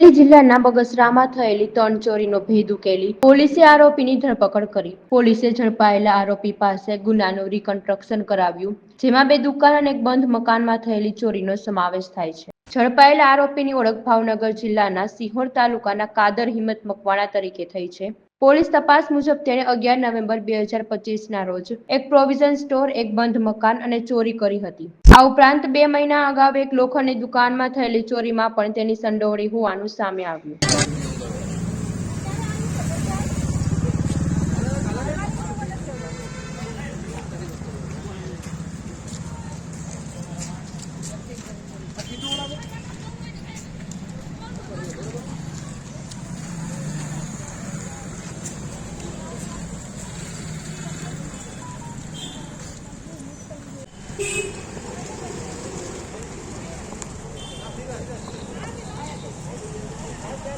અમરેલી જિલ્લાના બગસરામાં થયેલી ત્રણ ચોરીનો ભેદ ઉકેલી પોલીસે આરોપીની ધરપકડ કરી. પોલીસે ઝડપાયેલા આરોપી પાસે ગુનાનું રિકન્સ્ટ્રક્શન કરાવ્યું, જેમાં બે દુકાન અને એક બંધ મકાનમાં થયેલી ચોરીનો સમાવેશ થાય છે. ઝડપાયેલા આરોપીની ઓળખ ભાવનગર જિલ્લાના સિહોર તાલુકાના કાદર હિંમત મકવાણા તરીકે થઈ છે. પોલીસ તપાસ મુજબ તેણે અગિયાર નવેમ્બર બે હજાર પચીસના રોજ એક પ્રોવિઝન સ્ટોર, એક બંધ મકાન અને ચોરી કરી હતી. આ ઉપરાંત બે મહિના અગાઉ એક લોખંડની દુકાનમાં થયેલી ચોરીમાં પણ તેની સંડોવણી હોવાનું સામે આવ્યું.